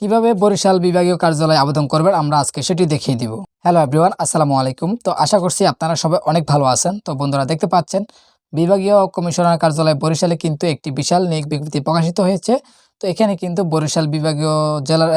কীভাবে বরিশাল বিভাগীয় কার্যালয়ে আবেদন করবেন আমরা আজকে সেটি দেখিয়ে দিব। হ্যালো এভরিওয়ান আসসালামু আলাইকুম। তো আশা করছি আপনারা সবাই অনেক ভালো আছেন। তো বন্ধুরা দেখতে পাচ্ছেন, বিভাগীয় কমিশনার কার্যালয় বরিশালে কিন্তু একটি বিশাল নিয়োগ বিজ্ঞপ্তি প্রকাশিত হয়েছে। তো এখানে কিন্তু বরিশাল বিভাগীয় জেলার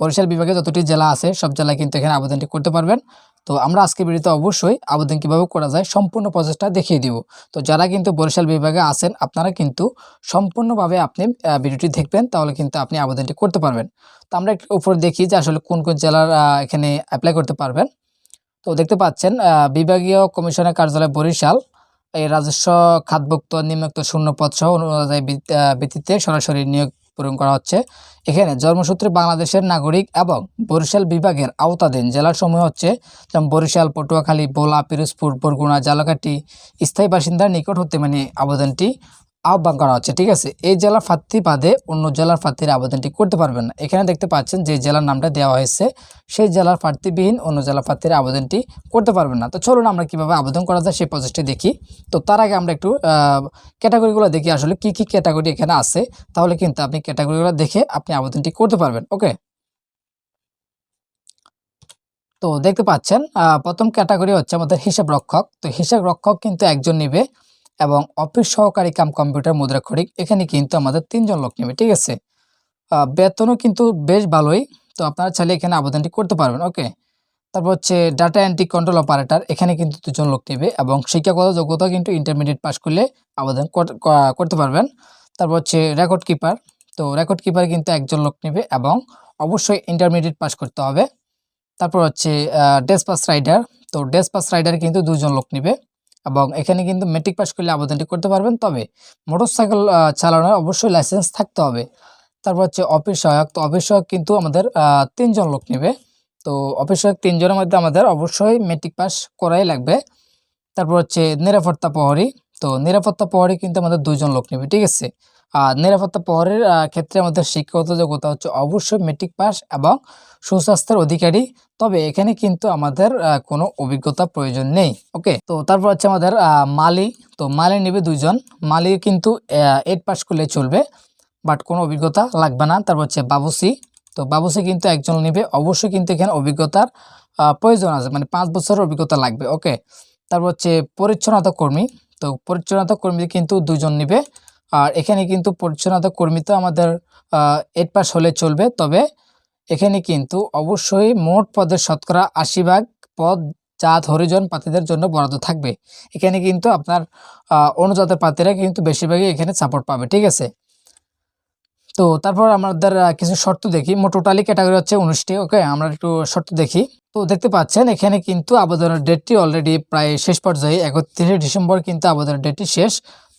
বরিশাল বিভাগে যতটি জেলা আছে, সব জেলায় কিন্তু এখানে আবেদনটি করতে পারবেন। তো আমরা আজকে ভিডিওতে অবশ্যই আবেদন কীভাবে করা যায় সম্পূর্ণ প্রসেসটা দেখিয়ে দিব তো যারা কিন্তু বরিশাল বিভাগে আছেন আপনারা কিন্তু সম্পূর্ণভাবে আপনি ভিডিওটি দেখবেন তাহলে কিন্তু আপনি আবেদনটি করতে পারবেন তো আমরা একটু উপরে দেখি যে আসলে কোন কোন জেলার এখানে অ্যাপ্লাই করতে পারবেন তো দেখতে পাচ্ছেন বিভাগীয় কমিশনের কার্যালয় বরিশাল এই রাজস্ব খাতভুক্ত নিম্নোক্ত শূন্য পদ সহ অনুযায়ী ভিত্তিতে সরাসরি নিয়োগ পূরণ করা হচ্ছে। এখানে জন্মসূত্রে বাংলাদেশের নাগরিক এবং বরিশাল বিভাগের আওতাধীন জেলাসমূহ হচ্ছে, যেমন বরিশাল, পটুয়াখালী বোলা পিরোজপুর, বরগুনা জালাকাটি স্থায়ী বাসিন্দার নিকট হতে মানে আবেদনটি আহ্বান করা হচ্ছে, ঠিক আছে? এই জেলার প্রার্থী বাদে অন্য জেলার প্রার্থীর আবেদনটি করতে পারবেন না। এখানে দেখতে পাচ্ছেন যে জেলার নামটা দেওয়া হয়েছে, সেই জেলার প্রার্থীবিহীন অন্য জেলার প্রার্থীর আবেদনটি করতে পারবেন না। তো চলুন আমরা কীভাবে আবেদন করা যায় সেই প্রসেসটি দেখি। তো তার আগে আমরা একটু ক্যাটাগরিগুলো দেখি আসলে কি কি ক্যাটাগরি এখানে আছে। তাহলে কিন্তু আপনি ক্যাটাগরিগুলো দেখে আপনি আবেদনটি করতে পারবেন, ওকে? তো দেখতে পাচ্ছেন প্রথম ক্যাটাগরি হচ্ছে আমাদের হিসাব রক্ষক তো হিসাব রক্ষক কিন্তু একজন নিবে। এবং অফিস সহকারী কাম কম্পিউটার মুদ্রাক্ষরিক, এখানে কিন্তু আমাদের তিনজন লোক নেবে, ঠিক আছে? বেতনও কিন্তু বেশ ভালোই, তো আপনারা চাইলে এখানে আবেদনটি করতে পারবেন, ওকে? তারপর হচ্ছে ডাটা এন্ট্রি কন্ট্রোল অপারেটর এখানে কিন্তু দুজন লোক নেবে এবং শিক্ষাগত যোগ্যতা কিন্তু ইন্টারমিডিয়েট পাস করলে আবেদন কর- করতে পারবেন। তারপর হচ্ছে রেকর্ড কিপার তো রেকর্ড কিপার কিন্তু একজন লোক নেবে এবং অবশ্যই ইন্টারমিডিয়েট পাস করতে হবে। তারপর হচ্ছে ডেসপাস রাইডার তো ডেসপাস রাইডার কিন্তু দুজন লোক নেবে। এবং এখানে কিন্তু মেট্রিক পাস করলে আবেদনটি করতে পারবেন। তবে মোটরসাইকেল চালানোর অবশ্যই লাইসেন্স থাকতে হবে। তারপর হচ্ছে অফিস সহায়ক। তো অফিস সহায়ক কিন্তু আমাদের তিনজন লোক নেবে। তো অফিস সহায়ক তিনজনের মধ্যে আমাদের অবশ্যই মেট্রিক পাস করাই লাগবে। তারপর হচ্ছে নিরাপত্তা প্রহরী। তো নিরাপত্তা প্রহরী কিন্তু আমাদের দুজন লোক নেবে। ঠিক আছে? নিরাপত্তা প্রহরীর ক্ষেত্রে আমাদের শিক্ষাগত যোগ্যতা হচ্ছে অবশ্যই মেট্রিক পাস এবং সুস্বাস্থ্যের অধিকারী। তবে এখানে কিন্তু আমাদের কোনো অভিজ্ঞতা প্রয়োজন নেই। ওকে তো তারপর হচ্ছে আমাদের মালি। তো মালি নেবে দুজন মালি কিন্তু এইট পাস করলে চলবে বাট কোনো অভিজ্ঞতা লাগবে না। তারপর হচ্ছে বাবুসি। তো বাবুসি কিন্তু একজন নেবে। অবশ্যই কিন্তু এখানে অভিজ্ঞতার প্রয়োজন আছে। মানে পাঁচ বছরের অভিজ্ঞতা লাগবে। ওকে তারপর হচ্ছে পরিচ্ছন্নতা কর্মী। তো পরিচ্ছন্নতা কর্মী কিন্তু দুজন নেবে। আর এখানে কিন্তু পরিচ্ছন্নতা কর্মী তো আমাদের এইট পাস হলে চলবে। তবে এখানে কিন্তু অবশ্যই মোট পদের শতকরা আশি ভাগ পদ জাত, হরিজন প্রার্থীদের জন্য বরাদ্দ থাকবে। এখানে কিন্তু আপনার অনুজাতের প্রার্থীরা কিন্তু বেশিরভাগই এখানে সাপোর্ট পাবে, ঠিক আছে? তো তারপর আমাদের কিছু শর্ত দেখি। মোট টোটালি ক্যাটাগরি হচ্ছে উনিশটি ওকে আমরা একটু শর্ত দেখি। তো দেখতে পাচ্ছেন, এখানে কিন্তু আবেদনের ডেটটি অলরেডি প্রায় শেষ পর্যায়ে, একত্রিশে ডিসেম্বর কিন্তু আবেদনের ডেটটি শেষ।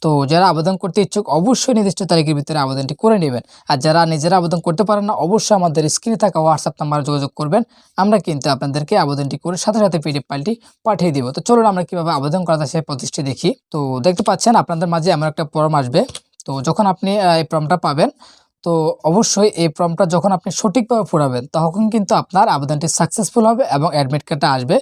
তো যারা আবেদন করতে ইচ্ছুক অবশ্যই নির্দিষ্ট তারিখের ভিতরে আবেদনটি করে নেবেন। আর যারা নিজেরা আবেদন করতে পারেন না, অবশ্যই আমাদের স্ক্রিনে থাকা হোয়াটসঅ্যাপ নাম্বারে যোগাযোগ করবেন। আমরা কিন্তু আপনাদেরকে আবেদনটি করে সাথে সাথে পিডিএফ ফাইলটি পাঠিয়ে দেবো। তো চলুন আমরা কীভাবে আবেদন করা যায় সেই প্রতিষ্ঠি দেখি। তো দেখতে পাচ্ছেন, আপনাদের মাঝে এমন একটা ফর্ম আসবে। তো যখন আপনি এই ফর্মটা পাবেন তো অবশ্যই এই ফর্মটা যখন আপনি সঠিকভাবে পড়াবেন তখন কিন্তু আপনার আবেদনটি সাকসেসফুল হবে এবং অ্যাডমিট কার্ডটা আসবে।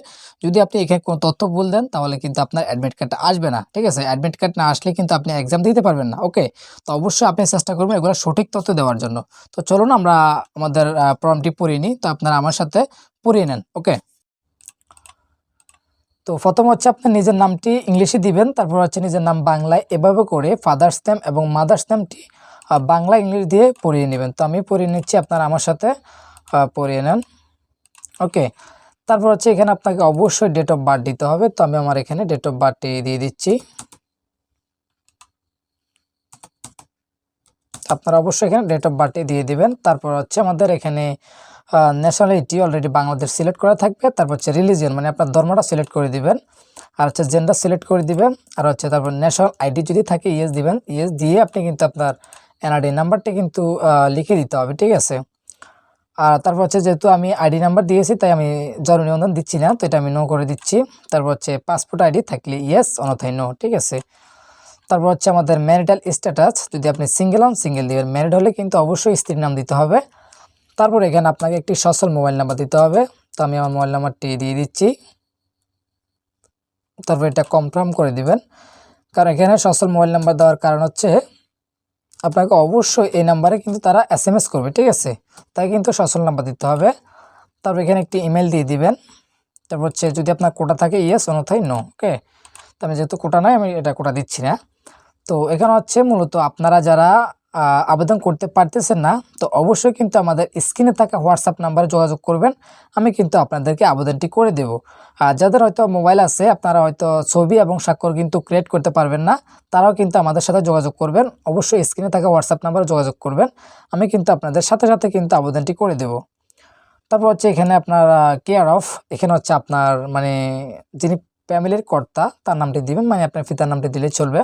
যদি আপনি এখানে কোনো তথ্য ভুল দেন, তাহলে কিন্তু আপনার অ্যাডমিট কার্ডটা আসবে না। ঠিক আছে? অ্যাডমিট কার্ড না আসলে কিন্তু আপনি এক্সাম দিতে পারবেন না। ওকে তো অবশ্যই আপনি চেষ্টা করবেন এগুলো সঠিক তথ্য দেওয়ার জন্য। তো চলুন আমরা আমাদের ফর্মটি পড়িয়ে নিই। তো আপনারা আমার সাথে পড়িয়ে নেন। ওকে তো প্রথম হচ্ছে আপনার নিজের নামটি ইংলিশে দিবেন, তারপর হচ্ছে নিজের নাম বাংলায় এভাবে করে ফাদার্স নেম এবং মাদার্স নেমটি বাংলা ইংলিশ দিয়ে পড়িয়ে নেবেন। তো আমি পড়িয়ে নিচ্ছি, আপনারা আমার সাথে পড়িয়ে নেন। ওকে, তারপর হচ্ছে এখানে আপনাকে অবশ্যই ডেট অফ বার্থ দিতে হবে। তো আমি আমার এখানে ডেট অফ বার্থটি দিয়ে দিচ্ছি। আপনারা অবশ্যই এখানে ডেট অফ বার্থটি দিয়ে দিবেন। তারপর হচ্ছে আমাদের এখানে ন্যাশনালিটি অলরেডি বাংলাদেশ সিলেক্ট করা থাকবে। তারপর হচ্ছে রিলিজিয়ন মানে আপনার ধর্মটা সিলেক্ট করে দিবেন। আর হচ্ছে জেন্ডার সিলেক্ট করে দিবেন। আর হচ্ছে তারপর ন্যাশনাল আইডি যদি থাকে ইয়েস দিবেন। ইয়েস দিয়ে আপনি কিন্তু আপনার এনআরডি নাম্বারটি কিন্তু লিখে দিতে হবে, ঠিক আছে? আর তারপর হচ্ছে যেহেতু আমি আইডি নাম্বার দিয়েছি, তাই আমি জন্ম নিবন্ধন দিচ্ছি না, তো এটা আমি নো করে দিচ্ছি। তারপর হচ্ছে পাসপোর্ট আইডি থাকলে ইয়েস অনথায় নো ঠিক আছে? তারপর হচ্ছে আমাদের ম্যারিটাল স্ট্যাটাস যদি আপনি সিঙ্গেল হন সিঙ্গেল দিবেন ম্যারিড হলে কিন্তু অবশ্যই স্ত্রীর নাম দিতে হবে। তারপর এখানে আপনাকে একটি সচল মোবাইল নাম্বার দিতে হবে, তো আমি আমার মোবাইল নাম্বারটি দিয়ে দিচ্ছি। তারপর এটা কনফার্ম করে দিবেন। কারণ এখানে সচল মোবাইল নাম্বার দেওয়ার কারণ হচ্ছে আপনাকে অবশ্যই এই নাম্বারে কিন্তু তারা এস এম এস করবে, ঠিক আছে? তাই কিন্তু সচল নাম্বার দিতে হবে। তারপর এখানে একটি ইমেল দিয়ে দিবেন। তারপর হচ্ছে যদি আপনার কোটা থাকে ইয়েস অনথাই নো ওকে তো আমি যেহেতু কোটা নাই, আমি এটা কোটা দিচ্ছি না। তো এখানে হচ্ছে মূলত আপনারা যারা আবেদন করতে পারতেছেন না, তো অবশ্যই কিন্তু আমাদের স্ক্রিনে থাকা হোয়াটসঅ্যাপ নাম্বারে যোগাযোগ করবেন। আমি কিন্তু আপনাদেরকে আবেদনটি করে দেব। আর যাদের হয়তো মোবাইল আছে, আপনারা হয়তো ছবি এবং স্বাক্ষর কিন্তু ক্রিয়েট করতে পারবেন না, তারাও কিন্তু আমাদের সাথে যোগাযোগ করবেন। অবশ্যই স্ক্রিনে থাকা হোয়াটসঅ্যাপ নাম্বারে যোগাযোগ করবেন। আমি কিন্তু আপনাদের সাথে সাথে কিন্তু আবেদনটি করে দেব। তারপর হচ্ছে এখানে আপনার কেয়ার অফ এখানে হচ্ছে আপনার মানে যিনি ফ্যামিলির কর্তা, তার নামটি দিবেন মানে আপনার পিতার নামটি দিলে চলবে।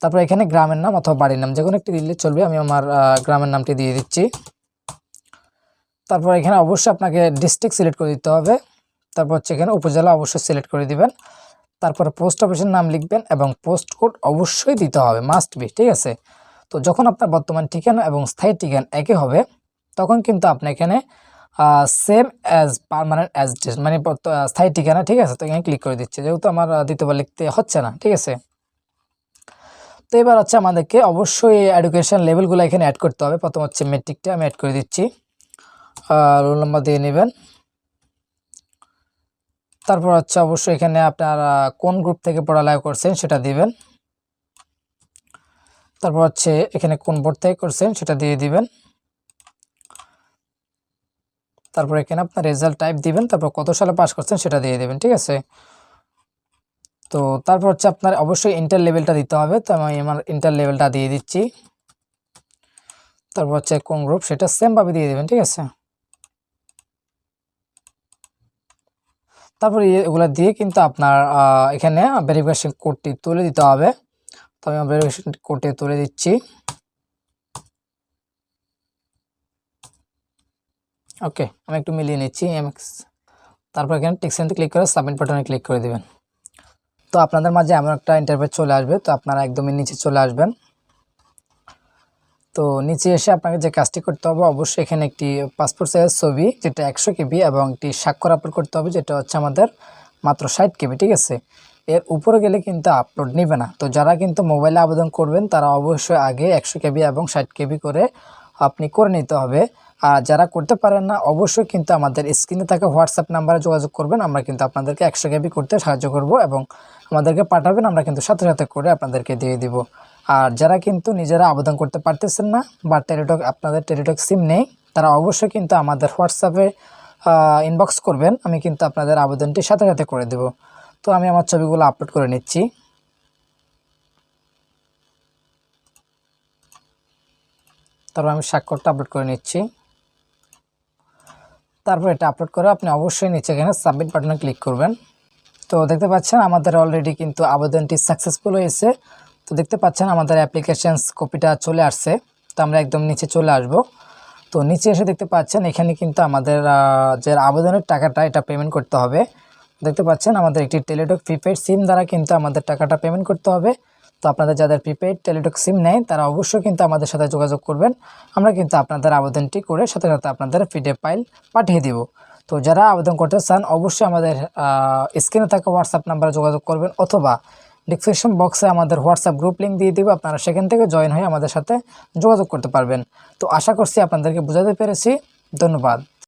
তারপর এখানে গ্রামের নাম অথবা বাড়ির নাম যে কোনো একটি দিলে চলবে। আমি আমার গ্রামের নামটি দিয়ে দিচ্ছি। তারপর এখানে অবশ্যই আপনাকে ডিস্ট্রিক্ট সিলেক্ট করে দিতে হবে। তারপর হচ্ছে এখানে উপজেলা অবশ্যই সিলেক্ট করে দিবেন। তারপরে পোস্ট অফিসের নাম লিখবেন এবং পোস্ট কোড অবশ্যই দিতে হবে। মাস্ট বি ঠিক আছে? তো যখন আপনার বর্তমান ঠিকানা এবং স্থায়ী ঠিকানা একই হবে, তখন কিন্তু আপনি এখানে সেম অ্যাজ পারমানেন্ট অ্যাজ মানে স্থায়ী ঠিকানা, ঠিক আছে? তো এখানে ক্লিক করে দিচ্ছে। যেহেতু আমার দ্বিতীয়বার লিখতে হচ্ছে না, ঠিক আছে? তো এবার হচ্ছে আমাদেরকে অবশ্যই এডুকেশন লেভেলগুলো এখানে অ্যাড করতে হবে। প্রথম হচ্ছে মেট্রিকটা আমি অ্যাড করে দিচ্ছি। রোল নাম্বার দিয়ে নেবেন। তারপর হচ্ছে অবশ্যই এখানে আপনার কোন গ্রুপ থেকে পড়ালেখা করছেন সেটা দিবেন। তারপর হচ্ছে এখানে কোন বোর্ড থেকে করছেন সেটা দিয়ে দিবেন। তারপর এখানে আপনার রেজাল্ট টাইপ দিবেন। তারপর কত সালে পাস করছেন সেটা দিয়ে দেবেন, ঠিক আছে? তো তারপর হচ্ছে আপনার অবশ্যই ইন্টার লেভেলটা দিতে হবে। তো আমি আমার ইন্টার লেভেলটা দিয়ে দিচ্ছি। তারপর হচ্ছে কোন গ্রুপ সেটা সেমভাবে দিয়ে দেবেন, ঠিক আছে? তারপর এগুলো দিয়ে কিন্তু আপনার এখানে ভেরিফিকেশন কোডটি তুলে দিতে হবে। তো আমি ভেরিফিকেশন কোডটি তুলে দিচ্ছি। ওকে, আমি একটু মিলিয়ে নিচ্ছি এমএক্স তারপর এখানে টেক্সেন্টে ক্লিক করে সাবমিট বাটনে ক্লিক করে দিবেন। তো আপনাদের মাঝে এমন একটা ইন্টারভিউ চলে আসবে, তো আপনারা একদমই নিচে চলে আসবেন। তো নিচে এসে আপনাকে যে কাজটি করতে হবে, অবশ্যই এখানে একটি পাসপোর্ট সাইজ ছবি, যেটা একশো কেবি, এবং একটি স্বাক্ষর আপলোড করতে হবে, যেটা হচ্ছে আমাদের মাত্র ষাট কেবি, ঠিক আছে? এর উপরে গেলে কিন্তু আপলোড নেবে না। তো যারা কিন্তু মোবাইলে আবেদন করবেন, তারা অবশ্যই আগে একশো কেবি এবং ষাট কেবি করে আপনি করে নিতে হবে। আর যারা করতে পারেন না, অবশ্যই কিন্তু আমাদের স্ক্রিনে থাকা হোয়াটসঅ্যাপ নাম্বারে যোগাযোগ করবেন। আমরা কিন্তু আপনাদেরকে একশো কেবি করতে সাহায্য করব এবং আমাদেরকে পাঠাবেন। আমরা কিন্তু সাথে সাথে করে আপনাদেরকে দিয়ে দিব। আর যারা কিন্তু নিজেরা আবেদন করতে পারতেছেন না বা টেলিটক আপনাদের টেলিটক সিম নেই, তারা অবশ্যই কিন্তু আমাদের হোয়াটসঅ্যাপে ইনবক্স করবেন। আমি কিন্তু আপনাদের আবেদনটি সাথে সাথে করে দেব। তো আমি আমার ছবিগুলো আপলোড করে নিচ্ছি। তারপর আমি স্বাক্ষরটা আপলোড করে নিচ্ছি। তারপর এটা আপলোড করে আপনি অবশ্যই নিচে এখানে সাবমিট বাটনে ক্লিক করবেন। তো দেখতে পাচ্ছেন আমাদের অলরেডি কিন্তু আবেদনটি সাকসেসফুল হয়েছে। তো দেখতে পাচ্ছেন আমাদের অ্যাপ্লিকেশানস কপিটা চলে আসছে। তো আমরা একদম নিচে চলে আসব। তো নিচে এসে দেখতে পাচ্ছেন এখানে কিন্তু আমাদের যে আবেদনের টাকাটা এটা পেমেন্ট করতে হবে। দেখতে পাচ্ছেন আমাদের একটি টেলিটক প্রিপেড সিম দ্বারা কিন্তু আমাদের টাকাটা পেমেন্ট করতে হবে। তো আপনাদের যাদের প্রিপেড টেলিটক সিম নেয় তারা অবশ্যই কিন্তু আমাদের সাথে যোগাযোগ করবেন। আমরা কিন্তু আপনাদের আবেদনটি করে সাথে সাথে আপনাদের পিডিএফ ফাইল পাঠিয়ে দিব। তো যারা আবেদন করতে চান, অবশ্যই আমাদের স্ক্রিনে থাকা হোয়াটসঅ্যাপ নাম্বারে যোগাযোগ করবেন অথবা ডিসক্রিপশন বক্সে আমাদের হোয়াটসঅ্যাপ গ্রুপ লিঙ্ক দিয়ে দিব। আপনারা সেখান থেকে জয়েন হয়ে আমাদের সাথে যোগাযোগ করতে পারবেন। তো আশা করছি আপনাদেরকে বোঝাতে পেরেছি। ধন্যবাদ।